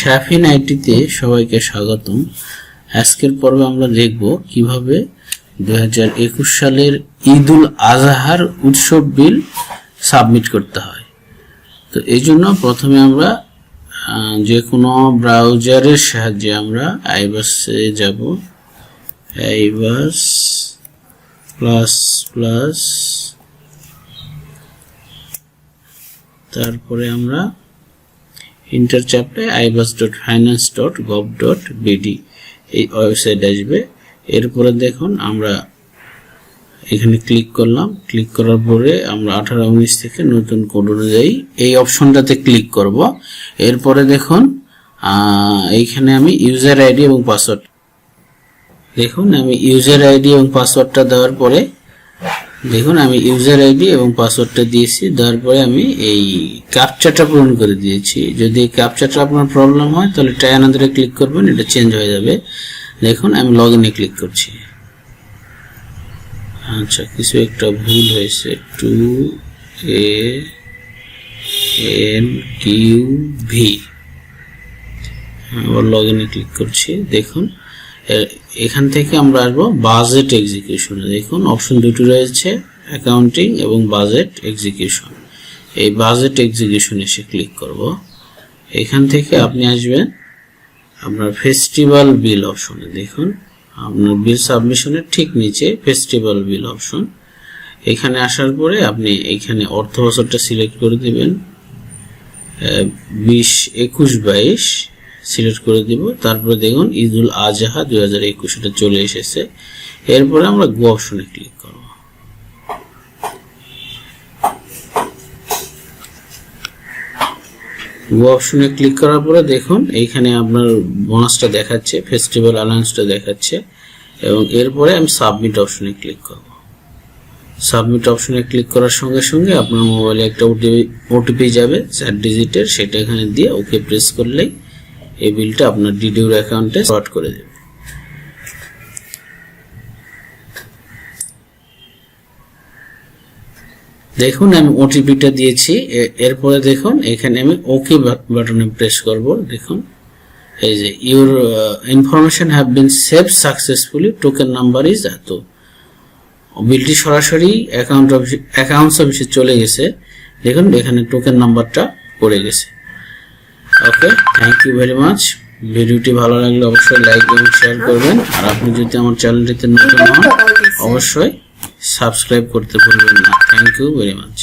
শাফিন আইটিতে সবাইকে স্বাগতম। আজকের পর্বে আমরা দেখব কীভাবে দুই হাজার একুশ সালের ঈদুল আজহার উৎসব বিল সাবমিট করতে হয়। তো এই জন্য প্রথমে আমরা যে কোনো ব্রাউজারের সাহায্যে আমরা আইবাসে যাব। আইবাস প্লাস প্লাস, তারপরে আমরা enter চাপলে iBAS dot finance dot gov dot BD এই ওয়েবসাইট আসবে। এরপরে দেখুন আমরা এখানে ক্লিক করলাম। ক্লিক করার পরে আমরা আঠারো উনিশ থেকে নতুন কোড অনুযায়ী এই অপশনটাতে ক্লিক করব। এরপরে দেখুন এইখানে আমি ইউজার আইডি এবং পাসওয়ার্ড দেখুন, আমি ইউজার আইডি এবং পাসওয়ার্ডটা দেওয়ার পরে দেখুন, আমি ইউজার আইডি এবং পাসওয়ার্ডটা দিয়েছি দেওয়ার পরে আমি এই ক্যাপচাটা পূরণ করে দিয়েছি। যদি ক্যাপচাটা আপনার প্রবলেম হয়, তাহলে ট্রাই আনাদারে ক্লিক করবেন, এটা চেঞ্জ হয়ে যাবে। দেখুন, আমি লগ ইনে ক্লিক করছি। আচ্ছা কিছু একটা ভুল হয়েছে। Two A N Q V আবার লগ ইনে ক্লিক করছি। দেখুন এখান থেকে আমরা আসব বাজেট এক্সিকিউশনে দেখুন অপশন দুটো রয়েছে অ্যাকাউন্টিং এবং বাজেট এক্সিকিউশন এই বাজেট এক্সিকিউশন এসে ক্লিক করব। এখান থেকে আপনি আসবেন, আপনার ফেস্টিভ্যাল বিল অপশনে দেখুন, আপনার বিল সাবমিশনের ঠিক নিচে ফেস্টিভ্যাল বিল অপশন এখানে আসার পরে আপনি এখানে অর্থ বছরটা সিলেক্ট করে দেবেন বিশ, একুশ, বাইশ। সিলেক্ট করে দিব। তারপরে দেখুন, ঈদুল আজহা দুই হাজার একুশ এটা চলে এসেছে। এরপরে আমরা গো অপশনে ক্লিক করব। গো অপশনে ক্লিক করার পরে দেখুন, এইখানে আপনার বোনাসটা দেখাচ্ছে ফেস্টিভ্যাল অ্যালায়েন্সটা দেখাচ্ছে, এবং এরপরে আমি সাবমিট অপশনে ক্লিক করব। সাবমিট অপশনে ক্লিক করার সঙ্গে সঙ্গে আপনার মোবাইলে একটা ওটিপি ওটিপি যাবে, চার ডিজিটের সেটা এখানে দিয়ে ওকে প্রেস করলেই এই বিলটা আপনার ডিডিউর অ্যাকাউন্টে শর্ট করে দেবে। দেখুন, আমি ওটিপিটা দিয়েছি। এরপরে দেখুন, এখানে আমি ওকে বাটনে প্রেস করব। দেখুন, এই যে your information have been save successfully token number is এত। বিলটি সরাসরি অ্যাকাউন্ট অফিস অ্যাকাউন্টস অফিসে চলে গেছে। দেখুন, এখানে টোকেন নাম্বারটা পড়ে গেছে। Okay thank you very much ভিডিওটি ভালো লাগলে অবশ্যই লাইক এবং শেয়ার করবেন। আর আপনি যদি আমার চ্যানেলটিতে নতুন হন অবশ্যই সাবস্ক্রাইব করতে ভুলবেন না। Thank you very much